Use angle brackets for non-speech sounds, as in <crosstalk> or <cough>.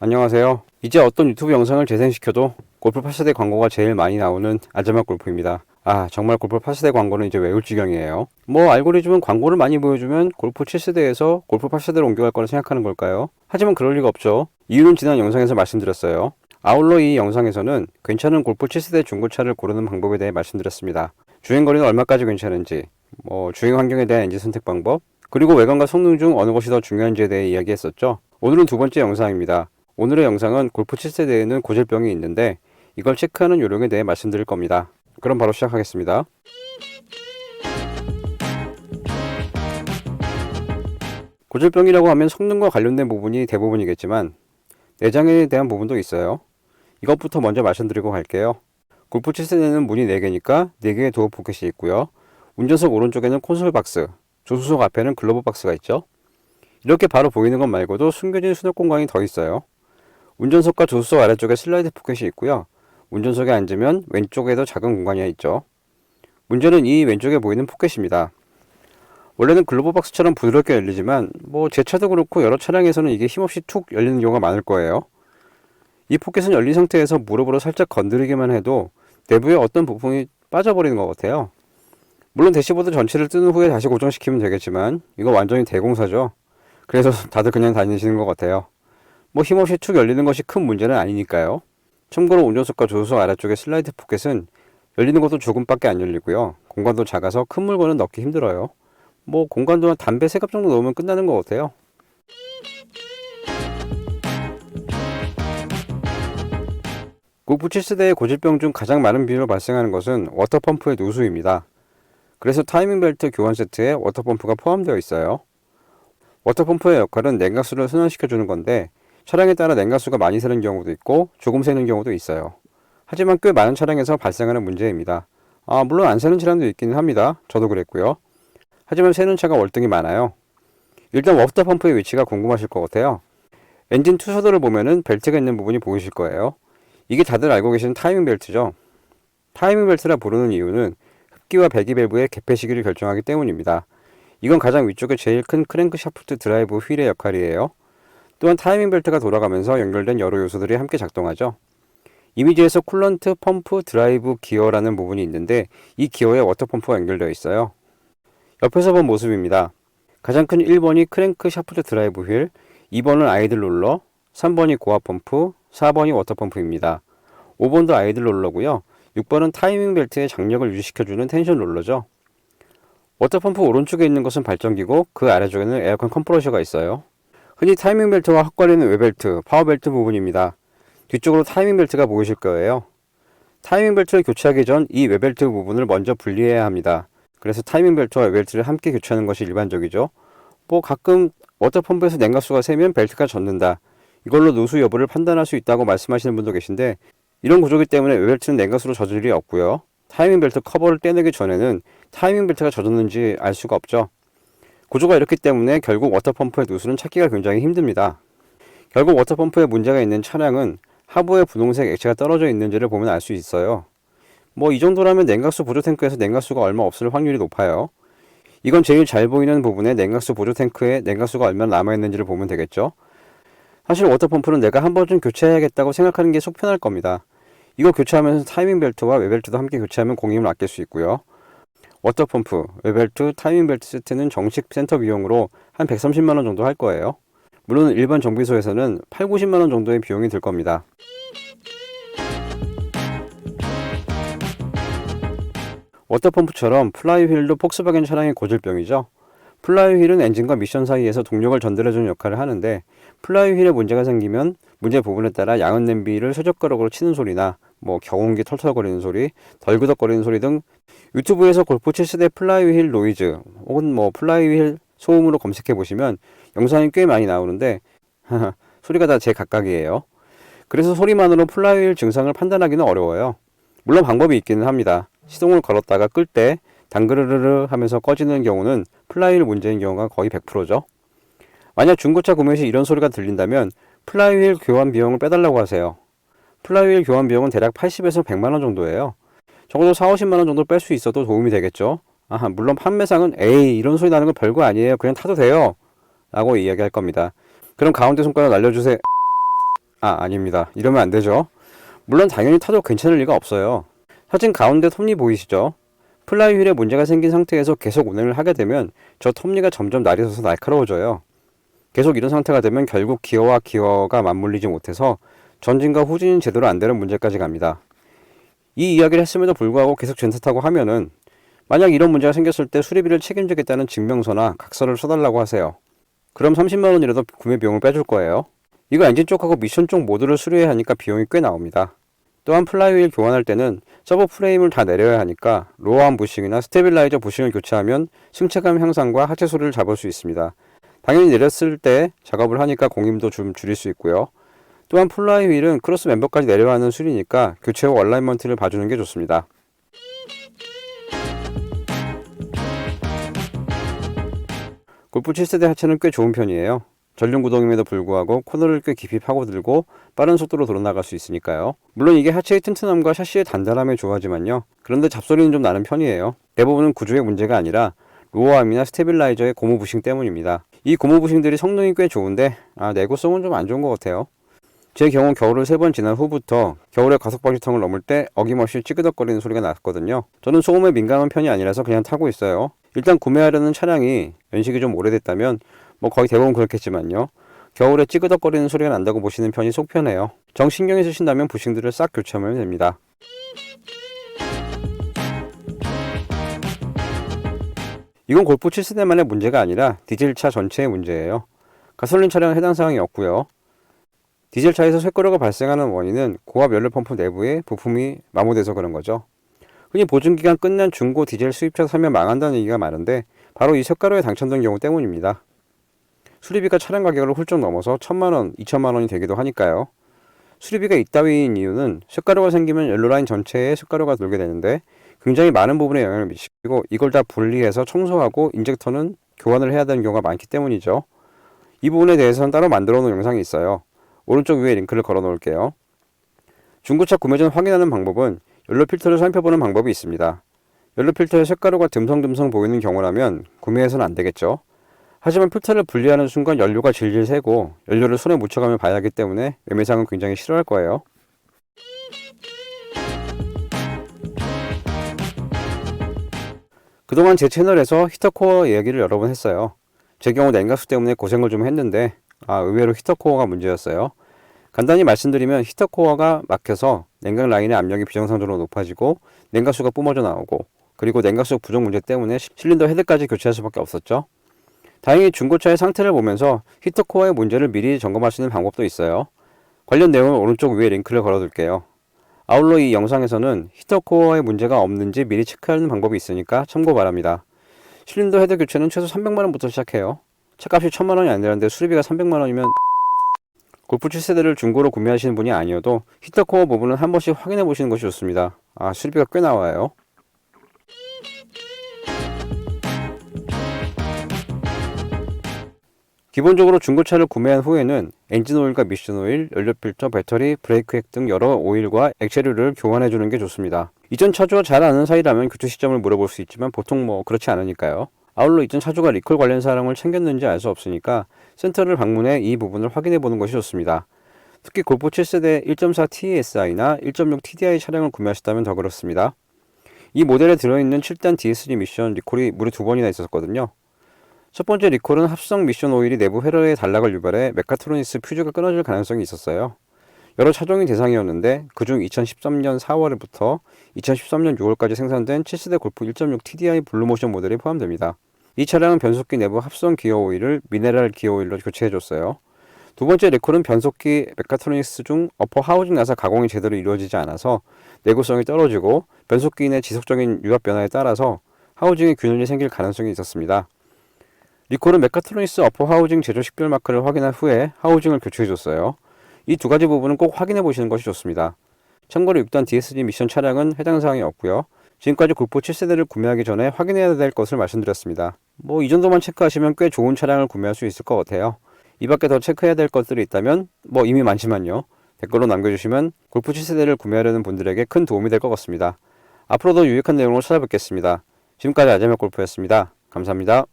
안녕하세요. 이제 어떤 유튜브 영상을 재생시켜도 골프 8세대 광고가 제일 많이 나오는 아자막 골프입니다. 아, 정말 골프 8세대 광고는 이제 외울 지경이에요. 뭐 알고리즘은 광고를 많이 보여주면 골프 7세대에서 골프 8세대로 옮겨갈 거라 생각하는 걸까요? 하지만 그럴 리가 없죠. 이유는 지난 영상에서 말씀드렸어요. 아울러 이 영상에서는 괜찮은 골프 7세대 중고차를 고르는 방법에 대해 말씀드렸습니다. 주행거리는 얼마까지 괜찮은지, 뭐 주행 환경에 대한 엔진 선택 방법, 그리고 외관과 성능 중 어느 것이 더 중요한지에 대해 이야기했었죠. 오늘은 두 번째 영상입니다. 오늘의 영상은 골프 7세대에는 고질병이 있는데 이걸 체크하는 요령에 대해 말씀드릴 겁니다. 그럼 바로 시작하겠습니다. 고질병이라고 하면 성능과 관련된 부분이 대부분이겠지만 내장에 대한 부분도 있어요. 이것부터 먼저 말씀드리고 갈게요. 골프 7세대는 문이 4개니까 4개의 도어 포켓이 있고요. 운전석 오른쪽에는 콘솔 박스, 조수석 앞에는 글로브 박스가 있죠. 이렇게 바로 보이는 것 말고도 숨겨진 수납 공간이 더 있어요. 운전석과 조수석 아래쪽에 슬라이드 포켓이 있고요. 운전석에 앉으면 왼쪽에도 작은 공간이 있죠. 문제는 이 왼쪽에 보이는 포켓입니다. 원래는 글로브 박스처럼 부드럽게 열리지만 뭐 제 차도 그렇고 여러 차량에서는 이게 힘없이 툭 열리는 경우가 많을 거예요. 이 포켓은 열린 상태에서 무릎으로 살짝 건드리기만 해도 내부의 어떤 부품이 빠져버리는 것 같아요. 물론 대시보드 전체를 뜬 후에 다시 고정시키면 되겠지만 이거 완전히 대공사죠. 그래서 <laughs> 다들 그냥 다니시는 것 같아요. 뭐 힘없이 툭 열리는 것이 큰 문제는 아니니까요. 참고로 운전석과 조수석 아래쪽의 슬라이드 포켓은 열리는 것도 조금밖에 안 열리고요. 공간도 작아서 큰 물건은 넣기 힘들어요. 뭐 공간도 한 담배 세 갑 정도 넣으면 끝나는 것 같아요. 골프 7세대의 고질병 중 가장 많은 비율로 발생하는 것은 워터펌프의 누수입니다. 그래서 타이밍 벨트 교환 세트에 워터펌프가 포함되어 있어요. 워터펌프의 역할은 냉각수를 순환시켜주는 건데 차량에 따라 냉각수가 많이 새는 경우도 있고 조금 새는 경우도 있어요. 하지만 꽤 많은 차량에서 발생하는 문제입니다. 아, 물론 안 새는 차량도 있기는 합니다. 저도 그랬고요. 하지만 새는 차가 월등히 많아요. 일단 워터펌프의 위치가 궁금하실 것 같아요. 엔진 투서도를 보면은 벨트가 있는 부분이 보이실 거예요. 이게 다들 알고 계시는 타이밍 벨트죠. 타이밍 벨트라 부르는 이유는 흡기와 배기 밸브의 개폐 시기를 결정하기 때문입니다. 이건 가장 위쪽에 제일 큰 크랭크 샤프트 드라이브 휠의 역할이에요. 또한 타이밍 벨트가 돌아가면서 연결된 여러 요소들이 함께 작동하죠. 이미지에서 쿨런트, 펌프, 드라이브, 기어라는 부분이 있는데 이 기어에 워터펌프가 연결되어 있어요. 옆에서 본 모습입니다. 가장 큰 1번이 크랭크 샤프트 드라이브 휠, 2번은 아이들 롤러, 3번이 고압 펌프, 4번이 워터 펌프입니다. 5번도 아이들 롤러고요. 6번은 타이밍 벨트의 장력을 유지시켜주는 텐션 롤러죠. 워터 펌프 오른쪽에 있는 것은 발전기고 그 아래쪽에는 에어컨 컴프레셔가 있어요. 흔히 타이밍 벨트와 헛거리는 외벨트, 파워 벨트 부분입니다. 뒤쪽으로 타이밍 벨트가 보이실 거예요. 타이밍 벨트를 교체하기 전 이 외벨트 부분을 먼저 분리해야 합니다. 그래서 타이밍 벨트와 외벨트를 함께 교체하는 것이 일반적이죠. 뭐 가끔 워터펌프에서 냉각수가 새면 벨트가 젖는다. 이걸로 누수 여부를 판단할 수 있다고 말씀하시는 분도 계신데 이런 구조기 때문에 외벨트는 냉각수로 젖을 일이 없고요. 타이밍 벨트 커버를 떼내기 전에는 타이밍 벨트가 젖었는지 알 수가 없죠. 구조가 이렇기 때문에 결국 워터펌프의 누수는 찾기가 굉장히 힘듭니다. 결국 워터펌프에 문제가 있는 차량은 하부에 분홍색 액체가 떨어져 있는지를 보면 알 수 있어요. 뭐 이 정도라면 냉각수 보조 탱크에서 냉각수가 얼마 없을 확률이 높아요. 이건 제일 잘 보이는 부분에 냉각수 보조 탱크에 냉각수가 얼마나 남아 있는지를 보면 되겠죠. 사실 워터펌프는 내가 한 번쯤 교체해야겠다고 생각하는 게 속 편할 겁니다. 이거 교체하면서 타이밍 벨트와 외벨트도 함께 교체하면 공임을 아낄 수 있고요. 워터펌프, 외벨트, 타이밍 벨트 세트는 정식 센터 비용으로 한 130만원 정도 할 거예요. 물론 일반 정비소에서는 8, 90만원 정도의 비용이 들 겁니다. 워터펌프처럼 플라이휠도 폭스바겐 차량의 고질병이죠. 플라이휠은 엔진과 미션 사이에서 동력을 전달해주는 역할을 하는데 플라이휠에 문제가 생기면 문제 부분에 따라 양은 냄비를 쇠젓가락으로 치는 소리나 뭐 경운기 털털거리는 소리, 덜그덕거리는 소리 등 유튜브에서 골프 7세대 플라이휠 노이즈 혹은 뭐 플라이휠 소음으로 검색해 보시면 영상이 꽤 많이 나오는데 <laughs> 소리가 다 제 각각이에요. 그래서 소리만으로 플라이휠 증상을 판단하기는 어려워요. 물론 방법이 있기는 합니다. 시동을 걸었다가 끌 때 당그르르르 하면서 꺼지는 경우는 플라이휠 문제인 경우가 거의 100%죠. 만약 중고차 구매 시 이런 소리가 들린다면 플라이휠 교환 비용을 빼달라고 하세요. 플라이휠 교환 비용은 대략 80에서 100만원 정도예요. 적어도 4, 50만원 정도 뺄 수 있어도 도움이 되겠죠. 아, 물론 판매상은 에이 이런 소리 나는 거 별거 아니에요. 그냥 타도 돼요. 라고 이야기할 겁니다. 그럼 가운데 손가락 날려주세요. 아, 아닙니다. 이러면 안 되죠. 물론 당연히 타도 괜찮을 리가 없어요. 사진 가운데 톱니 보이시죠? 플라이 휠에 문제가 생긴 상태에서 계속 운행을 하게 되면 저 톱니가 점점 날이 서서 날카로워져요. 계속 이런 상태가 되면 결국 기어와 기어가 맞물리지 못해서 전진과 후진이 제대로 안 되는 문제까지 갑니다. 이 이야기를 했음에도 불구하고 계속 젠tat하고 하면은 만약 이런 문제가 생겼을 때 수리비를 책임지겠다는 증명서나 각서를 써달라고 하세요. 그럼 30만 원이라도 구매 비용을 빼줄 거예요. 이거 엔진 쪽하고 미션 쪽 모두를 수리해야 하니까 비용이 꽤 나옵니다. 또한 플라이휠 교환할 때는 서버 프레임을 다 내려야 하니까 로어암 부싱이나 스테빌라이저 부싱을 교체하면 승차감 향상과 하체 소리를 잡을 수 있습니다. 당연히 내렸을 때 작업을 하니까 공임도 좀 줄일 수 있고요. 또한 플라이 휠은 크로스 멤버까지 내려가는 수리니까 교체 후 얼라이먼트를 봐주는 게 좋습니다. 골프 7세대 하체는 꽤 좋은 편이에요. 전륜 구동임에도 불구하고 코너를 꽤 깊이 파고들고 빠른 속도로 돌아나갈 수 있으니까요. 물론 이게 하체의 튼튼함과 샤시의 단단함에 좋아하지만요. 그런데 잡소리는 좀 나는 편이에요. 대부분은 구조의 문제가 아니라 로어암이나 스테빌라이저의 고무 부싱 때문입니다. 이 고무 부싱들이 성능이 꽤 좋은데 아, 내구성은 좀 안 좋은 것 같아요. 제 경우 겨울을 세 번 지난 후부터 겨울에 과속 방지턱을 넘을 때 어김없이 찌그덕거리는 소리가 났거든요. 저는 소음에 민감한 편이 아니라서 그냥 타고 있어요. 일단 구매하려는 차량이 연식이 좀 오래됐다면 뭐 거의 대부분 그렇겠지만요. 겨울에 찌그덕거리는 소리가 난다고 보시는 편이 속편해요. 정 신경이 쓰신다면 부싱들을 싹 교체하면 됩니다. 이건 골프 7세대만의 문제가 아니라 디젤 차 전체의 문제예요. 가솔린 차량은 해당 사항이 없고요. 디젤차에서 쇳거려가 발생하는 원인은 고압 연료 펌프 내부에 부품이 마모돼서 그런 거죠. 흔히 보증기간 끝난 중고 디젤 수입차 사면 망한다는 얘기가 많은데 바로 이 쇳가루에 당첨된 경우 때문입니다. 수리비가 차량 가격을 훌쩍 넘어서 천만 원, 이천만 원이 되기도 하니까요. 수리비가 이따위인 이유는 쇳가루가 생기면 연료 라인 전체에 쇳가루가 돌게 되는데 굉장히 많은 부분에 영향을 미치고 이걸 다 분리해서 청소하고 인젝터는 교환을 해야 되는 경우가 많기 때문이죠. 이 부분에 대해서는 따로 만들어 놓은 영상이 있어요. 오른쪽 위에 링크를 걸어 놓을게요. 중고차 구매 전 확인하는 방법은 연료 필터를 살펴보는 방법이 있습니다. 연료 필터에 쇳가루가 듬성듬성 보이는 경우라면 구매해서는 안 되겠죠. 하지만 필터를 분리하는 순간 연료가 질질 새고 연료를 손에 묻혀가며 봐야 하기 때문에 매매상은 굉장히 싫어할 거예요. 그동안 제 채널에서 히터코어 이야기를 여러 번 했어요. 제 경우 냉각수 때문에 고생을 좀 했는데 아 의외로 히터코어가 문제였어요. 간단히 말씀드리면 히터코어가 막혀서 냉각 라인의 압력이 비정상적으로 높아지고 냉각수가 뿜어져 나오고 그리고 냉각수 부족 문제 때문에 실린더 헤드까지 교체할 수밖에 없었죠. 다행히 중고차의 상태를 보면서 히터코어의 문제를 미리 점검할 수 있는 방법도 있어요. 관련 내용은 오른쪽 위에 링크를 걸어둘게요. 아울러 이 영상에서는 히터코어에 문제가 없는지 미리 체크하는 방법이 있으니까 참고 바랍니다. 실린더 헤드 교체는 최소 300만원부터 시작해요. 차값이 1000만원이 안 되는데 수리비가 300만 원이면 골프 7세대를 중고로 구매하시는 분이 아니어도 히터코어 부분은 한 번씩 확인해 보시는 것이 좋습니다. 아, 수리비가 꽤 나와요. 기본적으로 중고차를 구매한 후에는 엔진 오일과 미션 오일, 연료 필터, 배터리, 브레이크 액 등 여러 오일과 액체류를 교환해 주는 게 좋습니다. 이전 차주와 잘 아는 사이라면 교체 시점을 물어볼 수 있지만 보통 뭐 그렇지 않으니까요. 아울러 이전 차주가 리콜 관련 사항을 챙겼는지 알 수 없으니까 센터를 방문해 이 부분을 확인해 보는 것이 좋습니다. 특히 골프 7세대 1.4 TSI나 1.6 TDI 차량을 구매하셨다면 더 그렇습니다. 이 모델에 들어있는 7단 DS3 미션 리콜이 무려 두 번이나 있었거든요. 첫 번째 리콜은 합성 미션 오일이 내부 회로의 단락을 유발해 메카트로니스 퓨즈가 끊어질 가능성이 있었어요. 여러 차종이 대상이었는데 그중 2013년 4월부터 2013년 6월까지 생산된 7세대 골프 1.6 TDI 블루모션 모델이 포함됩니다. 이 차량은 변속기 내부 합성 기어 오일을 미네랄 기어 오일로 교체해 줬어요. 두 번째 리콜은 변속기 메카트로닉스 중 어퍼 하우징 나사 가공이 제대로 이루어지지 않아서 내구성이 떨어지고 변속기 내 지속적인 유압 변화에 따라서 하우징에 균열이 생길 가능성이 있었습니다. 리콜은 메카트로니스 어퍼 하우징 제조 식별 마크를 확인한 후에 하우징을 교체해 줬어요. 이 두 가지 부분은 꼭 확인해 보시는 것이 좋습니다. 참고로 6단 DSG 미션 차량은 해당 사항이 없고요. 지금까지 골프 7세대를 구매하기 전에 확인해야 될 것을 말씀드렸습니다. 뭐 이 정도만 체크하시면 꽤 좋은 차량을 구매할 수 있을 것 같아요. 이 밖에 더 체크해야 될 것들이 있다면 뭐 이미 많지만요. 댓글로 남겨주시면 골프 7세대를 구매하려는 분들에게 큰 도움이 될 것 같습니다. 앞으로도 유익한 내용으로 찾아뵙겠습니다. 지금까지 아재맥 골프였습니다. 감사합니다.